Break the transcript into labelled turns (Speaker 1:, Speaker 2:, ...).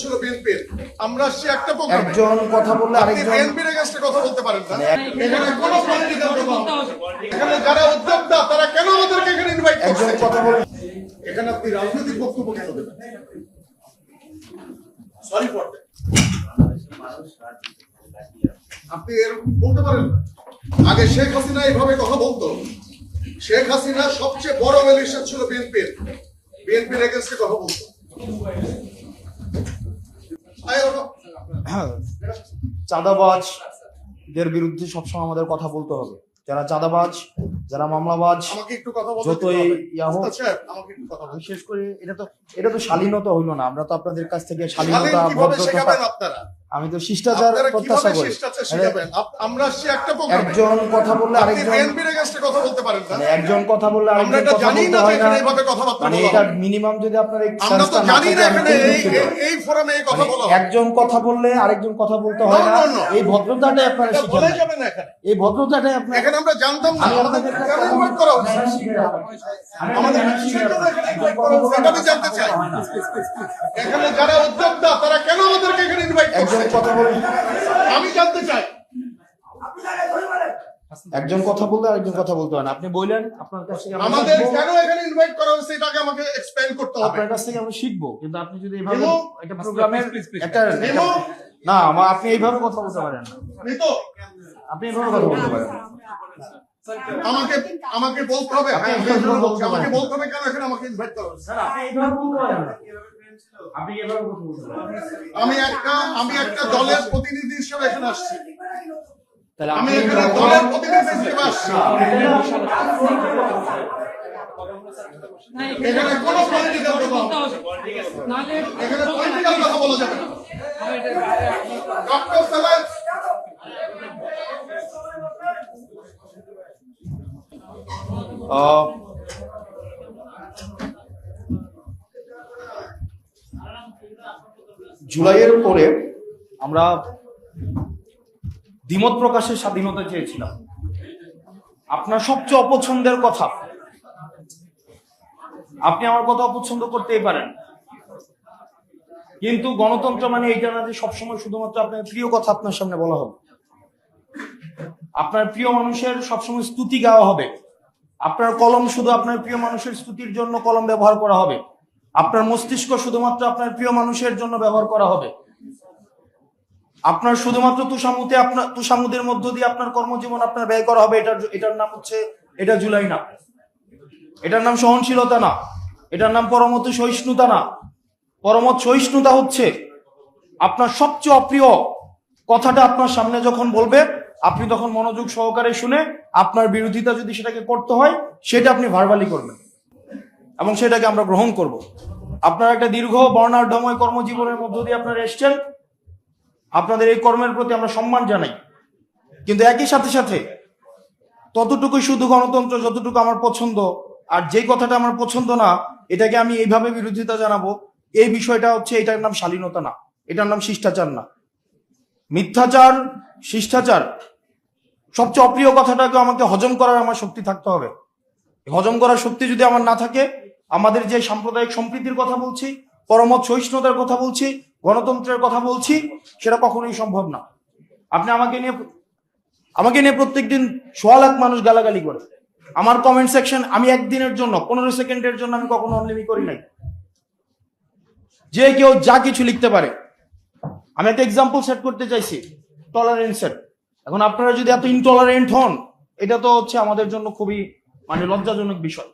Speaker 1: ছিল বিএনপির। আমরা আসছি একটা প্রোগ্রামে।
Speaker 2: একজন কথা বললে
Speaker 1: আপনি
Speaker 2: আরেকজন
Speaker 1: বিএনপির কথা বলতে পারেন না। এখানে কোনো পলিটিক্যাল এখানে যারা উদ্যোক্তা তারা কেন আমাদেরকে এখানে ইনভাইট
Speaker 2: একজন কথা বলে
Speaker 1: এখানে আপনি রাজনৈতিক বক্তব্য কেন দেবেন? সরি ফর আপনি এরকম বলতে পারেন আগে শেখ হাসিনা এইভাবে কথা বলতো। শেখ হাসিনা সবচেয়ে বড় এলিগেশন ছিল বিএনপির। বিএনপির এগেনস্টে কথা বলতো।
Speaker 2: চাঁদাবাজদের বিরুদ্ধে সবসময় আমাদের কথা বলতে হবে। যারা চাঁদাবাজ যারা মামলাবাজ
Speaker 1: আমাকে একটু কথা বলতে
Speaker 2: যতই
Speaker 1: আমাকে একটু কথা
Speaker 2: বিশেষ করে এটা তো এটা তো শালীনতা হইল না। আমরা তো আপনাদের কাছ থেকে
Speaker 1: স্বাধীনতা
Speaker 2: শালীনতা ভদ্রতা
Speaker 1: আপনারা?
Speaker 2: আমি তো শিষ্টাচার প্রত্যাশা করি।
Speaker 1: আমরা একটা
Speaker 2: একজন কথা বললে
Speaker 1: আপনি
Speaker 2: আরেকজন
Speaker 1: কথা বলতে পারেন না।
Speaker 2: একজন কথা বললে
Speaker 1: আমরা
Speaker 2: আরেকজন
Speaker 1: এটা
Speaker 2: কথা
Speaker 1: জানি
Speaker 2: বলতে
Speaker 1: না
Speaker 2: না।
Speaker 1: এখানে এইভাবে কথাবার্তা
Speaker 2: মানে এটা মিনিমাম যদি আপনার এই
Speaker 1: আমরা তো জানি না এখানে এই ফোরামে এই কথা বলা
Speaker 2: একজন কথা বললে আরেকজন কথা বলতে হয় না. এই ভদ্রতাটাই আপনারা শিখেন
Speaker 1: বলাই
Speaker 2: না।
Speaker 1: যাবে না এখানে।
Speaker 2: এই ভদ্রতাটাই আপনার
Speaker 1: এখানে আমরা জানতাম না।
Speaker 2: আমি
Speaker 1: আমাদের
Speaker 2: আপনাদের
Speaker 1: কেন invite করা আমাদের জন্য এখানে জানতে চাই। এখানে যারা উদ্যোক্তা তারা কেন আমাদেরকে
Speaker 2: একজন কথা বলে।
Speaker 1: আমি জানতে চাই।
Speaker 2: একজন কথা বললে আরেকজন কথা বলতে হয় না। আপনি বললেন আপনার কাছ থেকে
Speaker 1: আমাদের কেন এখানে ইনভাইট করা হয়েছে এটাকে আমাকে এক্সপ্লেইন করতে হবে।
Speaker 2: আপনার কাছ থেকে আমরা শিখব কিন্তু আপনি যদি এইভাবে একটা প্রোগ্রামের একটা। না আমার আপনি এইভাবে কথা বলতে পারেন না।
Speaker 1: নিতো
Speaker 2: আপনি এইভাবে কথা বলতে পারেন
Speaker 1: আমাকে আমাকে বলতে হবে হ্যাঁ আমাকে বলতে হবে কেন এখানে আমাকে ইনভাইট করা হয়েছে?
Speaker 2: স্যার আপনি এইভাবে বলতে পারেন না।
Speaker 1: আমি একটা আমি একটা দলের প্রতিনিধি হিসেবে এখানে আসছি। আমি এখানে দলের প্রতিনিধি হিসেবে আসছি। এখানে কোনো পলিটিক্যাল কথা এখানে পলিটিক্যাল কথা বলা যাবে না। ডক্টর সালাদ
Speaker 2: আহ, জুলাইয়ের পরে আমরা দ্বিমত প্রকাশের স্বাধীনতা চেয়েছিলাম। আপনার সবচেয়ে অপছন্দের কথা। আপনি আমার কথা অপছন্দ করতেই পারেন। কিন্তু গণতন্ত্র মানে এইটা না যে সবসময় শুধুমাত্র আপনার প্রিয় কথা আপনার সামনে বলা হবে। আপনার প্রিয় মানুষের সবসময় স্তুতি গাওয়া হবে। আপনার কলম শুধু আপনার প্রিয় মানুষের স্তুতির জন্য কলম ব্যবহার করা হবে। আপনার মস্তিষ্ক শুধুমাত্র আপনার প্রিয় মানুষের জন্য ব্যবহার করা হবে। আপনার শুধুমাত্র তুষামুতে আপনার, তুষামুদের মধ্য দিয়ে আপনার কর্মজীবন আপনার ব্যয় করা হবে, এটার এটার নাম হচ্ছে, এটা জুলাই না। এটার নাম সহনশীলতা না। এটার নাম পরমত সহিষ্ণুতা না। পরমত সহিষ্ণুতা হচ্ছে, আপনার সবচেয়ে অপ্রিয় কথাটা আপনার সামনে যখন বলবে, আপনি তখন মনোযোগ সহকারে শুনে আপনার বিরোধিতা যদি সেটাকে করতে হয়, সেটা আপনি ভার্বালি করবেন। এবং সেটাকে আমরা গ্রহণ করব। আপনার একটা দীর্ঘ বর্ণাঢ্যময় কর্মজীবনের মধ্য দিয়ে আপনারা এসছেন। আপনাদের এই কর্মের প্রতি আমরা সম্মান জানাই। কিন্তু একই সাথে সাথে ততটুকুই শুধু গণতন্ত্র, যতটুকু আমার পছন্দ, আর যে কথাটা আমার পছন্দ না, এটাকে আমি এইভাবে বিরোধিতা জানাব, এই বিষয়টা হচ্ছে এটার নাম শালীনতা না, এটার নাম শিষ্টাচার না। মিথ্যাচার, শিষ্টাচার, সবচেয়ে অপ্রিয় কথাটাকে আমাকে হজম করার আমার শক্তি থাকতে হবে। হজম করার শক্তি যদি আমার না থাকে আমাদের যে সাম্প্রদায়িক সম্প্রীতির কথা বলছি, পরমত সহিষ্ণুতার কথা বলছি, গণতন্ত্রের কথা বলছি, সেটা কখনোই সম্ভব না। আপনি আমাকে নিয়ে আমাকে নিয়ে প্রত্যেকদিন সোয়া লাখ মানুষ গালাগালি করে। আমার কমেন্ট সেকশন আমি একদিনের জন্য, পনেরো সেকেন্ডের জন্য আমি কখনো অনলিমি করি নাই। যে কেউ যা কিছু লিখতে পারে। আমি একটা এক্সাম্পল সেট করতে চাইছি টলারেন্সের এখন আপনারা যদি এত ইনটলারেন্ট হন, এটা তো হচ্ছে আমাদের জন্য খুবই মানে লজ্জাজনক বিষয়।